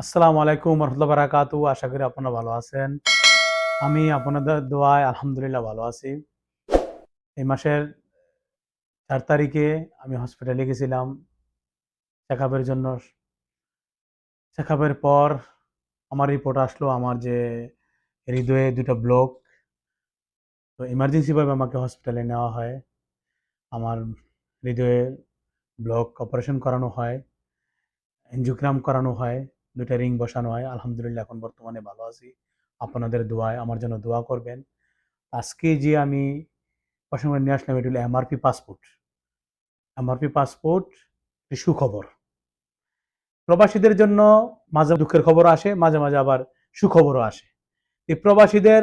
আসসালামু আলাইকুম রহমতুল্লাহ বারাকাতু আশা করি আপনারা ভালো আছেন। আমি আপনাদের দোয়ায় আলহামদুলিল্লাহ ভালো আছি। এই মাসের চার তারিখে আমি হসপিটালে গেছিলাম। চেক জন্য। চেক পর আমার রিপোর্ট আসলো আমার যে হৃদয়ে দুটো ব্লক তো ইমার্জেন্সিভাবে আমাকে হসপিটালে নেওয়া হয়। আমার হৃদয়ে ব্লক অপারেশন করানো হয়। এনজিওগ্রাম করানো হয়। দুটা রিং বসানো হয়। আলহামদুলিল্লাহ, এখন বর্তমানে ভালো আছি। আপনাদের দোয়ায় আমার জন্য দোয়া করবেন। আজকে যে আমি করে নিয়ে আসলাম, এটি হলো এমআরপি পাসপোর্ট। এমআরপি পাসপোর্ট একটি সুখবর। প্রবাসীদের জন্য মাঝে দুঃখের খবর আসে, মাঝে মাঝে আবার সুখবরও আসে। এই প্রবাসীদের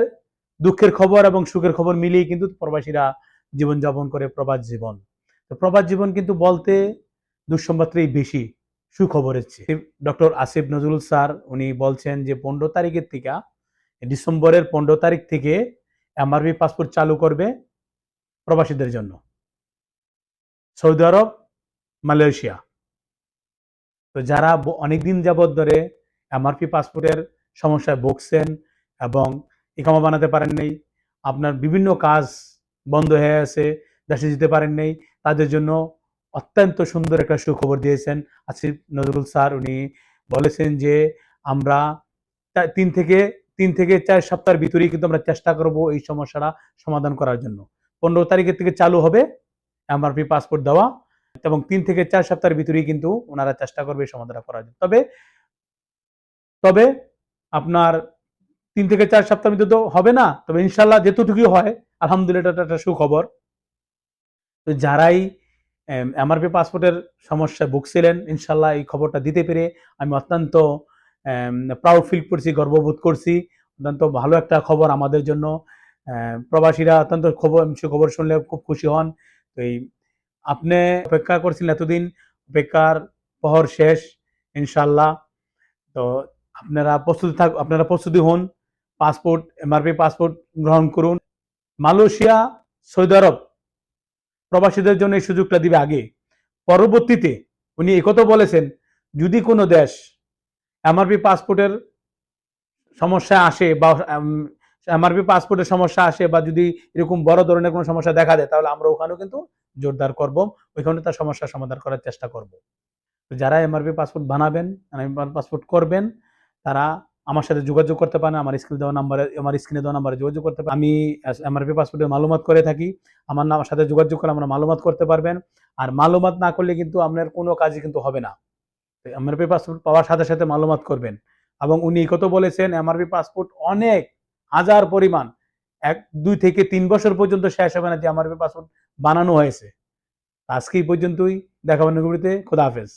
দুঃখের খবর এবং সুখের খবর মিলিয়ে কিন্তু প্রবাসীরা জীবনযাপন করে প্রবাস জীবন। তো প্রবাস জীবন কিন্তু বলতে দুঃসংবাদটাই বেশি। সুখবরের চেয়ে। ডক্টর আসিফ নজরুল স্যার, উনি বলছেন যে পনেরো তারিখের থেকে, ডিসেম্বরের পনেরো তারিখ থেকে এমআরবি পাসপোর্ট চালু করবে প্রবাসীদের জন্য। সৌদি আরব, মালয়েশিয়া। তো যারা অনেকদিন যাবৎ ধরে এমআরপি পাসপোর্টের সমস্যায় ভুগছেন এবং ইকামা বানাতে পারেন নাই, আপনার বিভিন্ন কাজ বন্ধ হয়ে আছে, দেশে যেতে পারেন নাই, তাদের জন্য অত্যন্ত সুন্দর একটা সুখবর দিয়েছেন আসিফ নজরুল স্যার। উনি বলেছেন যে আমরা তিন থেকে তিন থেকে চার সপ্তাহের ভিতরেই কিন্তু আমরা চেষ্টা করব এই সমস্যাটা সমাধান করার জন্য। পনেরো তারিখের থেকে চালু হবে এমআরপি পাসপোর্ট দেওয়া এবং তিন থেকে চার সপ্তাহের ভিতরেই কিন্তু ওনারা চেষ্টা করবে এই সমাধান করার জন্য। তবে তবে আপনার তিন থেকে চার সপ্তাহের ভিতরে তো হবে না, তবে ইনশাল্লাহ যেতটুকু হয়, আলহামদুলিল্লাহ একটা সুখবর। তো যারাই এমআরপি পাসপোর্টের সমস্যায় ভুগছিলেন, ইনশাল্লাহ এই খবরটা দিতে পেরে আমি অত্যন্ত প্রাউড ফিল করছি, গর্ববোধ করছি। অত্যন্ত ভালো একটা খবর আমাদের জন্য। প্রবাসীরা অত্যন্ত খবর খবর শুনলে খুব খুশি হন। তো এই, আপনি অপেক্ষা করছিলেন এতদিন, অপেক্ষার পহর শেষ, ইনশাল্লাহ। তো আপনারা প্রস্তুতি থাক, আপনারা প্রস্তুতি হন, পাসপোর্ট, এমআরপি পাসপোর্ট গ্রহণ করুন। মালয়েশিয়া, সৌদি আরব প্রবাসীদের জন্য এই সুযোগটা দিবে আগে। পরবর্তীতে উনি একথা বলেছেন, যদি কোনো দেশ এমআরপি পাসপোর্টের সমস্যা আসে বা এমআরপি পাসপোর্টের সমস্যা আসে বা যদি এরকম বড় ধরনের কোনো সমস্যা দেখা দেয়, তাহলে আমরা ওখানেও কিন্তু জোরদার করব ওইখানে তার সমস্যার সমাধান করার চেষ্টা করব। যারা এমআরপি পাসপোর্ট বানাবেন, এমআরপি পাসপোর্ট করবেন, তারা আমার সাথে যোগাযোগ করতে পারেন আমার স্ক্রিনে দেওয়া নাম্বারে আমার স্ক্রিনে দেওয়া নাম্বারে যোগাযোগ করতে পারেন আমি এমআরপি পাসপোর্টের মালুমাত করে থাকি, আমার নাম, সাথে যোগাযোগ করে আমরা মালুমাত করতে পারবেন। আর মালুমাত না করলে কিন্তু আপনার কোনো কাজই কিন্তু হবে না। এমআরপি পাসপোর্ট পাওয়ার সাথে সাথে মালুমাত করবেন। এবং উনি কত বলেছেন এমআরপি পাসপোর্ট অনেক, হাজার পরিমাণ। এক, দুই থেকে তিন বছর পর্যন্ত শেষ হবে না যে এমআরপি পাসপোর্ট বানানো হয়েছে। আজকে এই পর্যন্তই দেখাবেন খোদা হাফেজ।